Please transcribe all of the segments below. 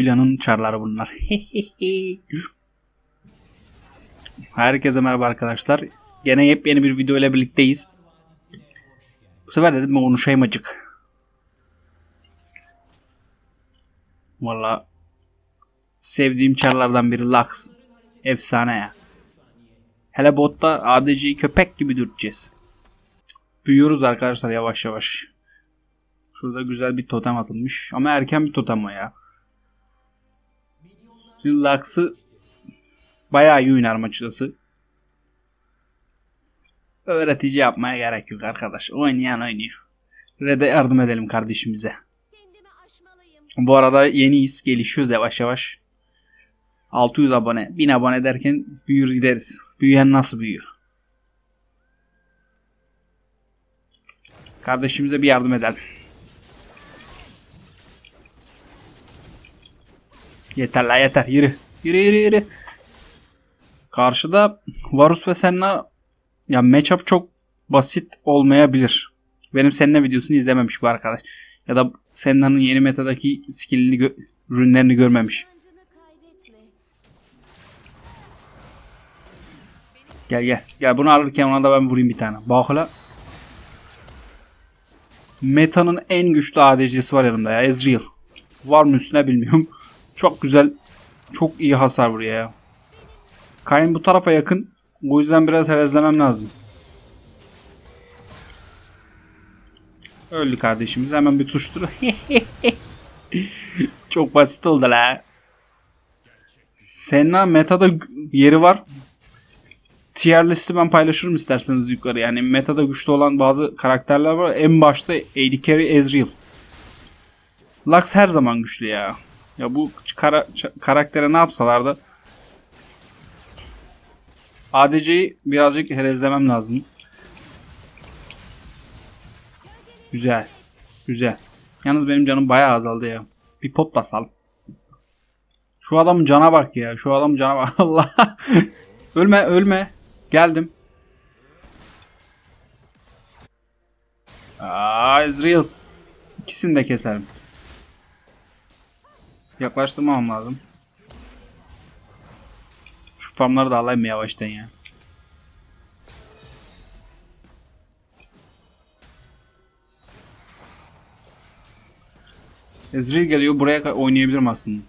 Bu ilanın çarları bunlar. Herkese merhaba arkadaşlar. Gene yepyeni bir video ile birlikteyiz. Bu sefer dedim ben konuşayım acık. Valla sevdiğim çarlardan biri Lux. Efsane ya. Hele botta ADC'yi köpek gibi dürteceğiz. Büyüyoruz arkadaşlar yavaş yavaş. Şurada güzel bir totem atılmış. Ama erken bir totem o ya. Şimdi Lux'ı bayağı iyi oynar açıkçası. Öğretici yapmaya gerek yok arkadaş. Oynayan oynuyor. Red'e yardım edelim kardeşimize. Bu arada yeniyiz. Gelişiyoruz yavaş yavaş. 600 abone. 1000 abone derken büyür gideriz. Büyüyen nasıl büyüyor? Kardeşimize bir yardım edelim. Yeter la yeter. Yürü. Yürü yürü yürü. Karşıda Varus ve Senna ya matchup çok basit olmayabilir. Benim Senna videosunu izlememiş bu arkadaş. Ya da Senna'nın yeni metadaki skillini gö- ürünlerini görmemiş. Gel gel. Gel bunu alırken ona da ben vurayım bir tane. Bak hele. Meta'nın en güçlü ADC'si var yanımda ya. Ezreal. Var mı üstüne bilmiyorum. Çok güzel. Çok iyi hasar vuruyor ya. Kayn bu tarafa yakın. O yüzden biraz herezlemem lazım. Öldü kardeşimiz. Hemen bir tuştur. Çok basit oldu la. Senna metada yeri var tier listi ben paylaşırım isterseniz yukarı. Yani metada güçlü olan bazı karakterler var. En başta AD Carry Ezreal. Lux her zaman güçlü ya. Ya bu kara- karaktere ne yapsalar da ADC'yi birazcık herezlemem lazım. Güzel. Güzel. Yalnız benim canım bayağı azaldı ya. Bir pop basalım. Şu adamın cana bak ya. Şu adamın cana bak. Allah. ölme ölme. Geldim. Aa Ezreal. İkisini de keserim. Yaklaştırmam lazım. Şu farmları da alayım yavaştan ya. Ezreal geliyor. Buraya oynayabilirim aslında.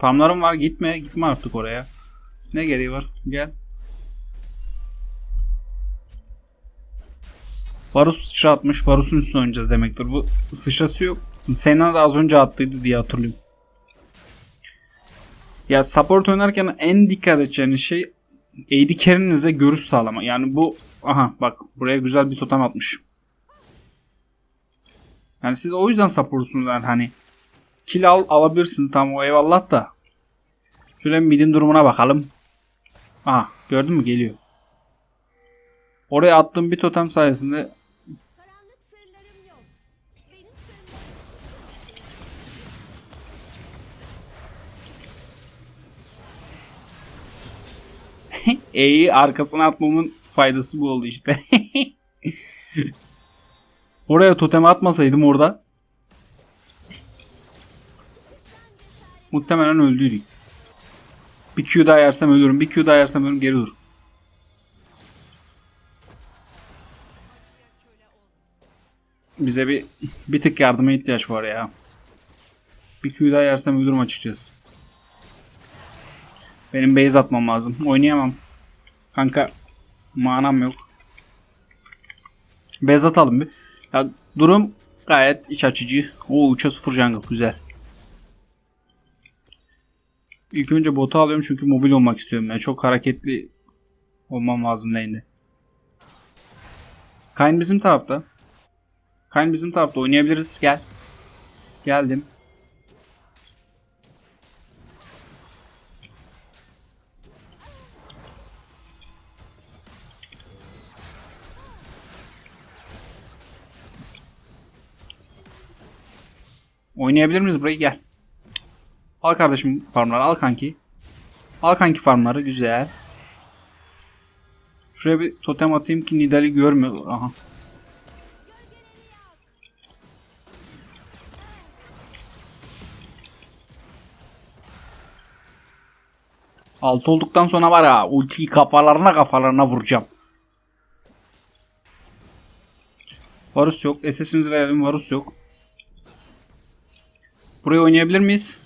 Farmlarım var gitme gitme artık oraya. Ne gereği var? Gel. Varus sıçra atmış. Varus'un üstüne oynayacağız demektir. Bu sıçrası yok. Senna da az önce attıydı diye hatırlıyorum. Ya support oynarken en dikkat edeceğiniz şey AD carry'nize görüş sağlama. Yani bu aha bak buraya güzel bir totem atmış. Yani siz o yüzden supportsunuz yani hani kill al, alabilirsiniz tamam o eyvallah da. Şöyle midin durumuna bakalım. Aha gördün mü geliyor. Oraya attığım bir totem sayesinde Karanlık sırlarım yok. Benim sırlarım E'yi arkasına atmamın faydası bu oldu işte. Oraya totem atmasaydım orada muhtemelen öldüydük. Bir Q daha yersem ölürüm. Bir Q daha yersem ölürüm. Geri dur. Bize bir bir tık yardıma ihtiyaç var ya. Bir Q daha yersem ölürüm açıkçası. Benim base atmam lazım. Oynayamam. Kanka manam yok. Base atalım bir. Ya, durum gayet iç açıcı. O 3'e 0 jungle güzel. İlk önce botu alıyorum çünkü mobil olmak istiyorum. Yani çok hareketli olmam lazım lane'de. Kayn bizim tarafta. Kayn bizim tarafta oynayabiliriz. Gel. Geldim. Oynayabilir miyiz burayı? Gel. Al kardeşim farmları. Al kanki. Al kanki farmları. Güzel. Şuraya bir totem atayım ki Nidal'i görmüyor. Aha. Altı olduktan sonra var ya ultiyi kafalarına kafalarına vuracağım. Varus yok. SS'imizi verelim. Varus yok. Buraya oynayabilir miyiz?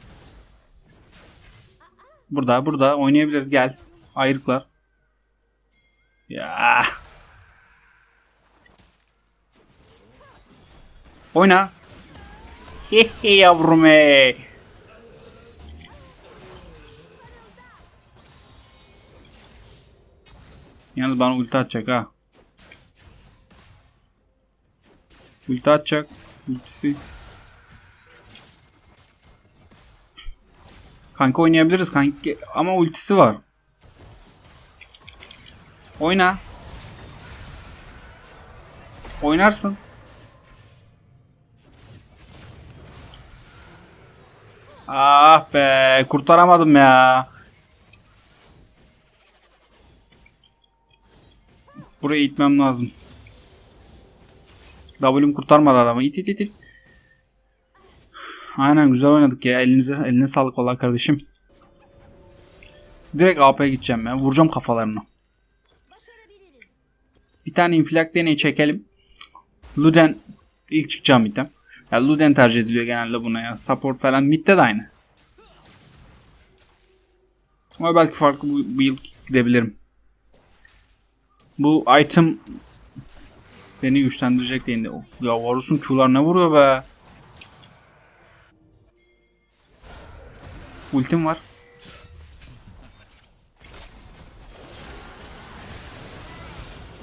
Burada, burada oynayabiliriz. Gel. Ayrıklar. Ya. Oyna. Hehe yavrum ey. Yalnız bana ulti atacak ha. Ulti atacak. Ultisi. Kanka oynayabiliriz kanki ama ultisi var. Oyna. Oynarsın. Ah be kurtaramadım ya. Buraya itmem lazım. W'm kurtarmadı adamı. İt it it it. Aynen güzel oynadık ya. Elinize eline sağlık valla kardeşim. Direkt AP'ye gideceğim ben. Vuracağım kafalarını. Bir tane infilak deneyi çekelim. Luden ilk çıkacağım item. Ya Luden tercih ediliyor genelde buna ya. Support falan midde de aynı. Ama belki farklı bu, bu yıl gidebilirim. Bu item beni güçlendirecek değil. Ya Varus'un Q'lar ne vuruyor be. Ultim var.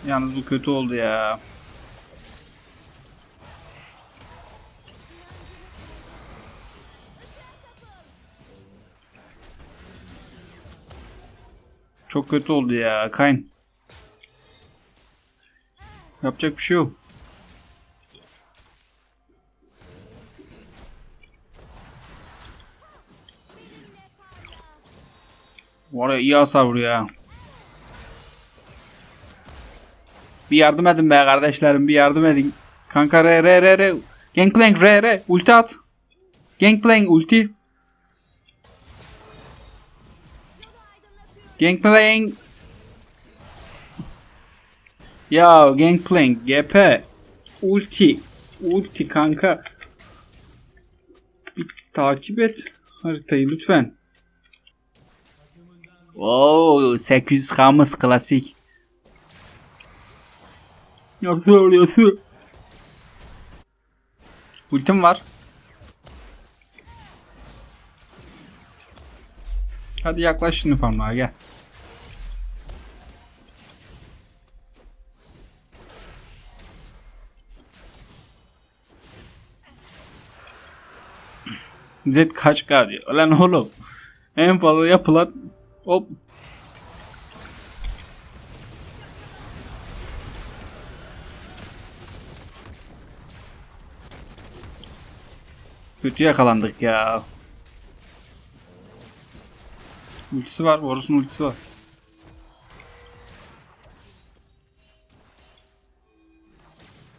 Yalnız bu kötü oldu ya. Çok kötü oldu ya. Kayn. Yapacak bir şey yok. Var ya iyi hasar vuruyor ya. Bir yardım edin be kardeşlerim bir yardım edin. Kanka re re re re. Gangplank re re. Ulti at. Gangplank ulti. Gangplank. Ya Gangplank GP. Ulti. Ulti kanka. Bir takip et haritayı lütfen. Oo 800 kamus klasik. Nasıl nasıl? Ultim var. Hadi yaklaş şimdi farmlara gel. Z kaç K diyor. Lan oğlum. En fazla yapılan hop Kötü yakalandık ya. Ultisi var. Varus'un ultisi var.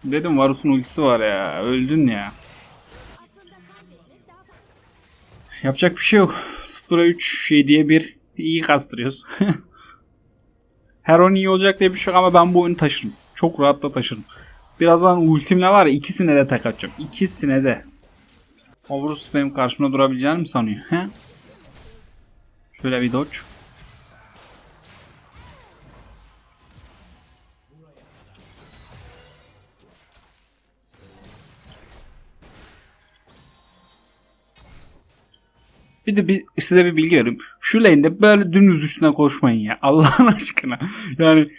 Dedim Varus'un ultisi var ya. Öldün ya. Yapacak bir şey yok. 0'a 3, 7'ye 1. İyi kastırıyoruz. Her oyun iyi olacak diye bir şey yok ama ben bu oyunu taşırım. Çok rahat da taşırım. Birazdan ultimle var ya ikisine de tek atacağım. İkisine de. Ovrus benim karşımda durabileceğini mi sanıyor? Şöyle bir dodge. Bir de bir, size bir bilgi vereyim. Şu lane'de böyle dümdüz üstüne koşmayın ya. Allah'ın aşkına. Yani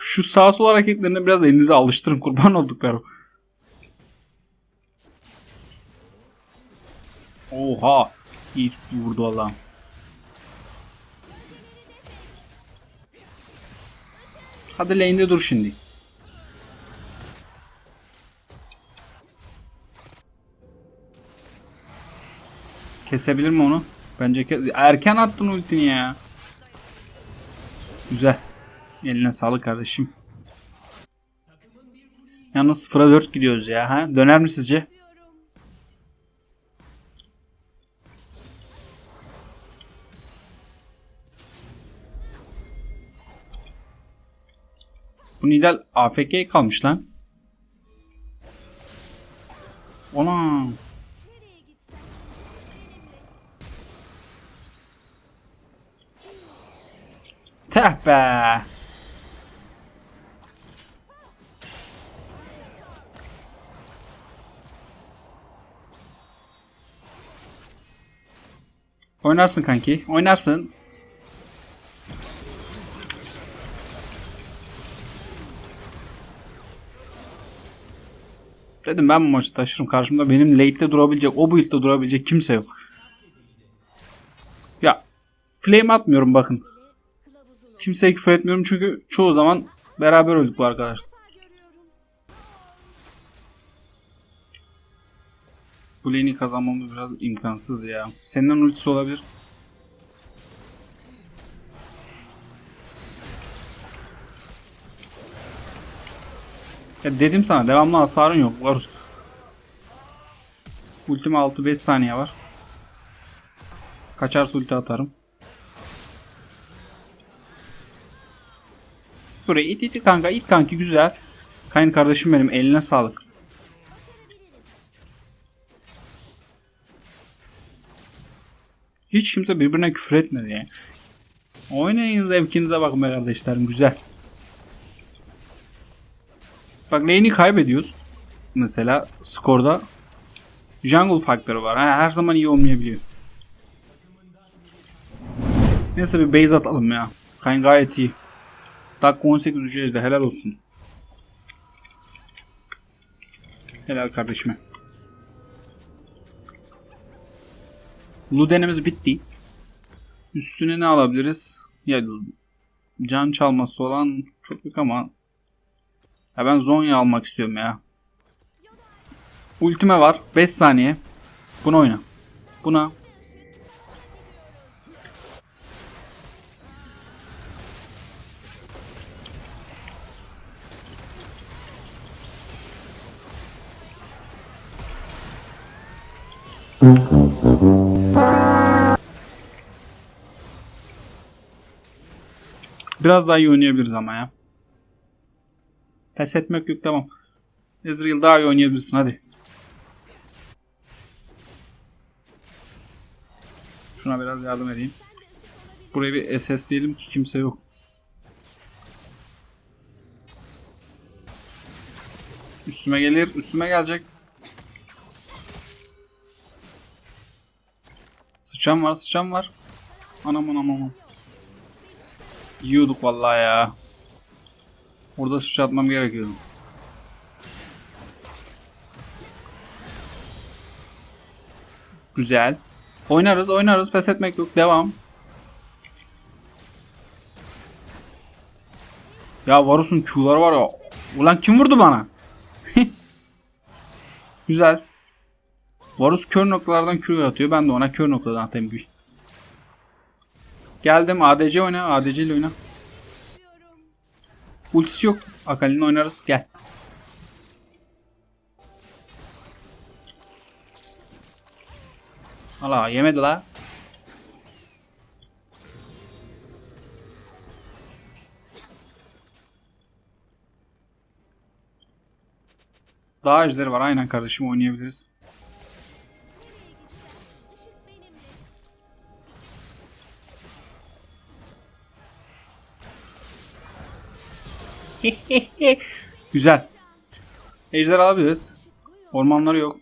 şu sağ sol hareketlerine biraz elinize alıştırın kurban olduklarım. Oha. İyi vurdu Allah'ım. Hadi lane'de dur şimdi. Kesebilir mi onu? Bence ke- erken attın ultini ya. Güzel. Eline sağlık kardeşim. Yalnız 0'a 4 gidiyoruz ya. Ha? Döner mi sizce? Bu Nidal AFK kalmış lan. Ona teh be. Oynarsın kanki. Oynarsın. Dedim ben bu maçı taşırım. Karşımda benim late'de durabilecek, o build'de durabilecek kimse yok. Ya flame atmıyorum bakın. Kimseye küfür etmiyorum çünkü çoğu zaman beraber öldük bu arkadaşlar. Bu lane'i kazanmamız biraz imkansız ya. Senden ultisi olabilir. Ya dedim sana devamlı hasarın yok. Var. Ultime 6-5 saniye var. Kaçarsa ulti atarım. Buraya it it kanka it kanki güzel. Kayın kardeşim benim eline sağlık. Hiç kimse birbirine küfür etmedi yani. Oynayın zevkinize bakın kardeşlerim güzel. Bak lane'i kaybediyoruz. Mesela skorda jungle faktörü var. Her zaman iyi olmayabiliyor. Neyse bir base atalım ya. Kayın gayet iyi. Dakika 18 ucu de helal olsun. Helal kardeşime. Luden'imiz bitti. Üstüne ne alabiliriz? Ya can çalması olan çok yok ama ya ben Zonya almak istiyorum ya. Ultime var. 5 saniye. Bunu oyna. Buna. Biraz daha iyi oynayabiliriz ama ya. Pes etmek yok tamam. Ezreal daha iyi oynayabilirsin hadi. Şuna biraz yardım edeyim. Buraya bir SS diyelim ki kimse yok. Üstüme gelir, üstüme gelecek. Sıçan var, sıçan var. Anam anam anam. Yiyorduk vallahi ya. Orada sıçratmam gerekiyordu. Güzel. Oynarız oynarız pes etmek yok devam. Ya Varus'un Q'ları var ya. Ulan kim vurdu bana? Güzel. Varus kör noktalardan Q atıyor. Ben de ona kör noktadan atayım. Geldim ADC oyna. ADC ile oyna. Ultisi yok. Akali'nin oynarız. Gel. Ala yemedi la. Daha ejderi var. Aynen kardeşim oynayabiliriz. Güzel. Ejder alabiliriz. Ormanları yok.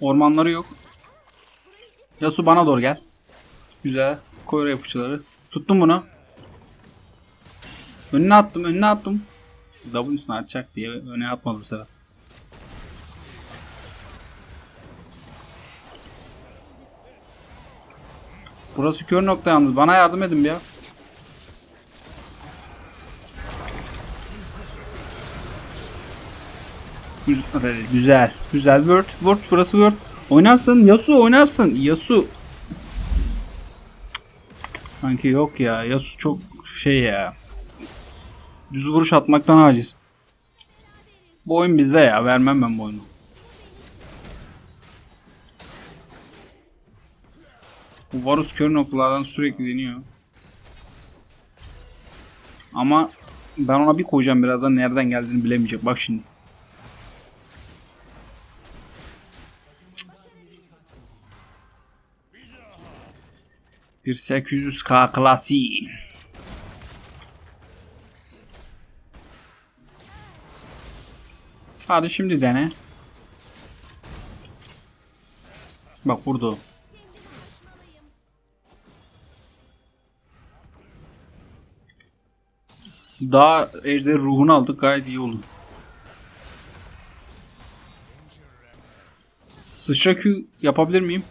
Ormanları yok. Yasu bana doğru gel. Güzel. Koy oraya fıçıları. Tuttum bunu. Önüne attım, önüne attım. W'sunu atacak diye öne atmadım bu sefer. Burası kör nokta yalnız. Bana yardım edin bir ya. Güzel, güzel. Güzel word. Word burası word. Oynarsın. Yasu oynarsın. Yasu. Sanki yok ya. Yasu çok şey ya. Düz vuruş atmaktan aciz. Bu oyun bizde ya. Vermem ben bu oyunu. Bu Varus kör noktalardan sürekli deniyor. Ama ben ona bir koyacağım birazdan nereden geldiğini bilemeyecek. Bak şimdi. Bir 800k klasiği. Hadi şimdi dene. Bak o. Daha ejder ruhunu aldık gayet iyi oldu. Sıçra Q yapabilir miyim?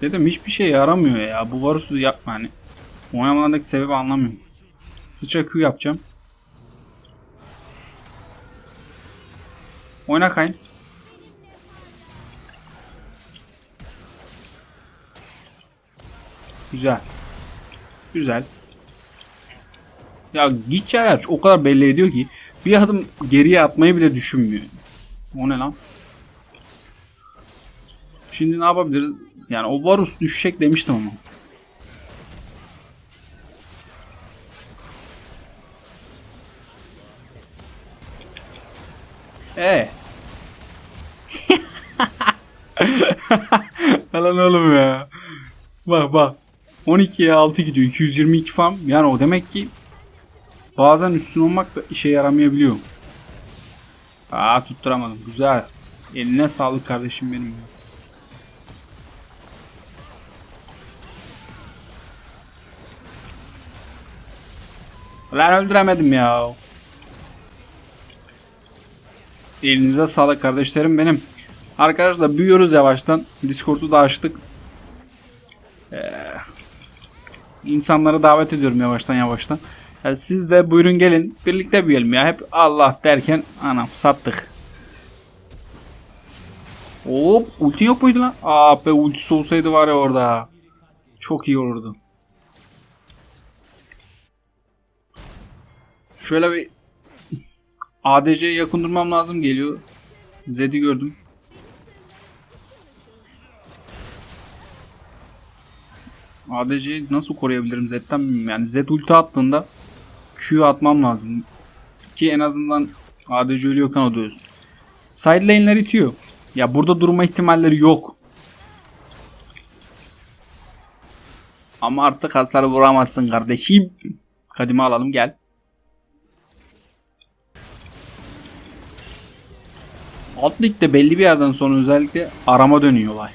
Dedim hiçbir şey yaramıyor ya. Bu Varus'u yapma hani. Oynamalarındaki sebebi anlamıyorum. Sıçra Q yapacağım. Oyna kayın. Güzel. Güzel. Ya git ya o kadar belli ediyor ki bir adım geriye atmayı bile düşünmüyor. O ne lan? Şimdi ne yapabiliriz? Yani o Varus düşecek demiştim ama. Ee. Lan oğlum ya. Bak bak. 12'ye 6 gidiyor. 222 farm. Yani o demek ki bazen üstün olmak da işe yaramayabiliyor. Aa tutturamadım. Güzel. Eline sağlık kardeşim benim. ya. Lan öldüremedim ya. Elinize sağlık kardeşlerim benim. Arkadaşlar büyüyoruz yavaştan. Discord'u da açtık. Ee, insanları davet ediyorum yavaştan yavaştan. Yani siz de buyurun gelin. Birlikte büyüyelim ya. Hep Allah derken anam sattık. Hop ulti yok muydu lan? Aa be ultisi olsaydı var ya orada. Çok iyi olurdu. Şöyle bir ADC'ye yakın durmam lazım geliyor. Zed'i gördüm. ADC'yi nasıl koruyabilirim Zed'den bilmiyorum. Yani Zed ulti attığında Q atmam lazım. Ki en azından ADC ölüyorken o da ölsün. Side lane'ler itiyor. Ya burada durma ihtimalleri yok. Ama artık hasar vuramazsın kardeşim. Kadime alalım gel. Alt ligde belli bir yerden sonra özellikle arama dönüyor olay.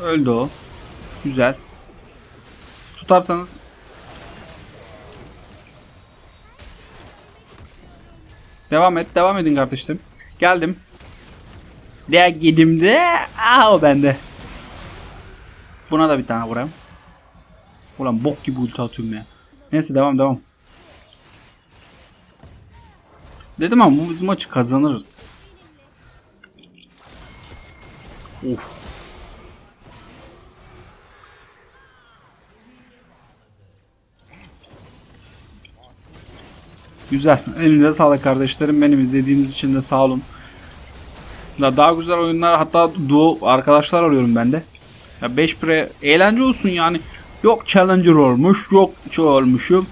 Öldü o. Güzel. Tutarsanız Devam et. Devam edin kardeşlerim. Geldim. Diğer gidimde. Aa o bende. Buna da bir tane vurayım. Ulan bok gibi ulti atıyorum ya. Neyse devam devam. Dedim ama bu biz maçı kazanırız. Of. Güzel. Elinize sağlık kardeşlerim. Benim izlediğiniz için de sağ olun. Da daha güzel oyunlar hatta duo arkadaşlar arıyorum ben de. Ya 5 pre eğlence olsun yani. Yok challenger olmuş, yok şu olmuşum.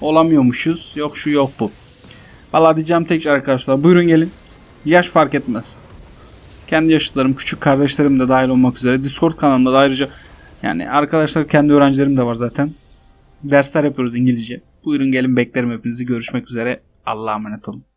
Olamıyormuşuz. Yok şu yok bu. Vallahi diyeceğim tekrar arkadaşlar. Buyurun gelin. Yaş fark etmez. Kendi yaşıtlarım, küçük kardeşlerim de dahil olmak üzere. Discord kanalımda da ayrıca yani arkadaşlar kendi öğrencilerim de var zaten. Dersler yapıyoruz İngilizce. Buyurun gelin beklerim hepinizi. Görüşmek üzere. Allah'a emanet olun.